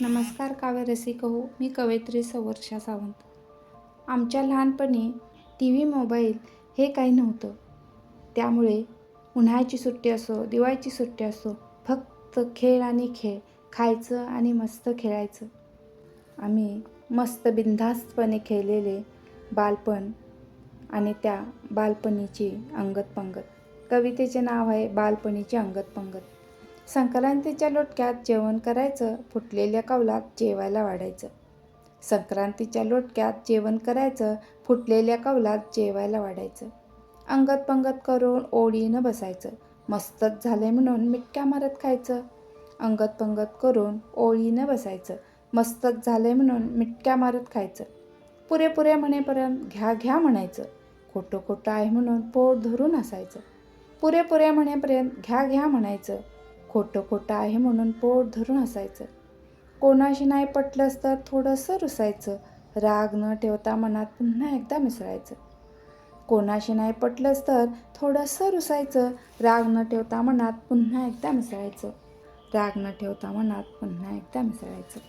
नमस्कार काव्य रसिक हो मी कवयित्री सवर्षा सावंत. आमच्या लहानपणी टी व्ही मोबाईल हे काही नव्हतं. त्यामुळे उन्हाळ्याची सुट्टी असो दिवाळीची सुट्टी असो फक्त खेळ आणि खेळ खायचं आणि मस्त खेळायचं. आम्ही मस्त बिनधास्तपणे खेळलेले बालपण आणि त्या बालपणीची अंगत पंगत कवितेचे नाव आहे बालपणीची अंगत पंगत संक्रांतीच्या लोटक्यात जेवण करायचं फुटलेल्या कौलात जेवायला वाढायचं. संक्रांतीच्या लोटक्यात जेवण करायचं फुटलेल्या कौलात जेवायला वाढायचं. अंगत पंगत करून ओळीनं बसायचं. मस्तच झालंय म्हणून मिटक्या मारत खायचं. अंगत पंगत करून ओळीनं बसायचं. मस्तच झालंय म्हणून मिटक्या मारत खायचं. पुरे म्हणेपर्यंत घ्या घ्या म्हणायचं. खोटं खोटं आहे म्हणून पोट धरून असायचं. पुरे म्हणेपर्यंत घ्या घ्या म्हणायचं. खोटं खोटं आहे म्हणून पोट धरून असायचं कोणाशी नाही पटलंच तर थोडंसं रुसायचं. राग न ठेवता मनात पुन्हा एकदा मिसळायचं. कोणाशी नाही पटलंच तर थोडंसं रुसायचं. राग न ठेवता मनात पुन्हा एकदा मिसळायचं. राग न ठेवता मनात पुन्हा एकदा मिसळायचं.